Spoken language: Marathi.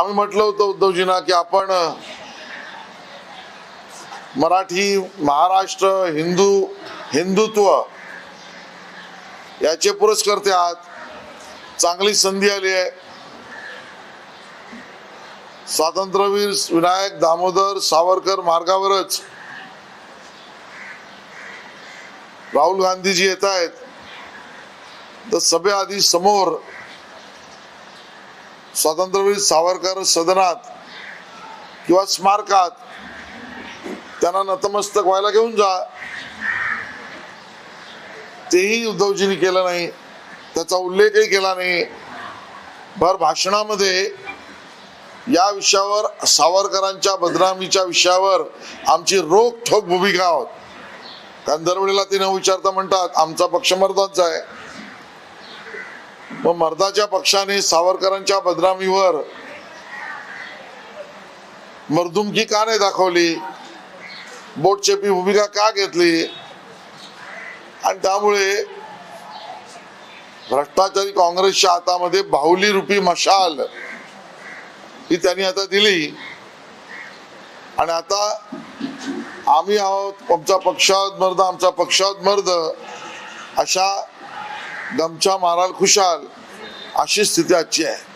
आम्ही म्हटलं होतं उद्धवजींना की आपण मराठी महाराष्ट्र हिंदू हिंदुत्व याचे पुरस्कर्ते आहात. चांगली संधी आली आहे. स्वातंत्र्यवीर विनायक दामोदर सावरकर मार्गावरच राहुल गांधीजी येत आहेत. तर सभेआधी समोर स्वातंत्र्यवीर सावरकर सदनात किंवा स्मारकात त्यांना नतमस्तक व्हायला घेऊन जा. तेही उद्धवजींनी केलं नाही. त्याचा उल्लेखही केला नाही. भर भाषणामध्ये या विषयावर सावरकरांच्या बदनामीच्या विषयावर आमची रोखठोक भूमिका आहोत कारण दरवेळेला ते न विचारता म्हणतात आमचा पक्ष मर्दांचा आहे. मग मर्दाच्या पक्षाने सावरकरांच्या बदनामीवर मर्दुमकी का नाही दाखवली? बोटचेपी भूमिका का घेतली? आणि त्यामुळे भ्रष्टाचारी काँग्रेसच्या हातामध्ये बाहुली रुपी मशाल ही त्यांनी आता दिली. आणि आता आम्ही आहोत आमचा पक्षात मर्द आमचा पक्षात मर्द अशा गमछा माराल खुशाल अशी स्थिती आजची आहे.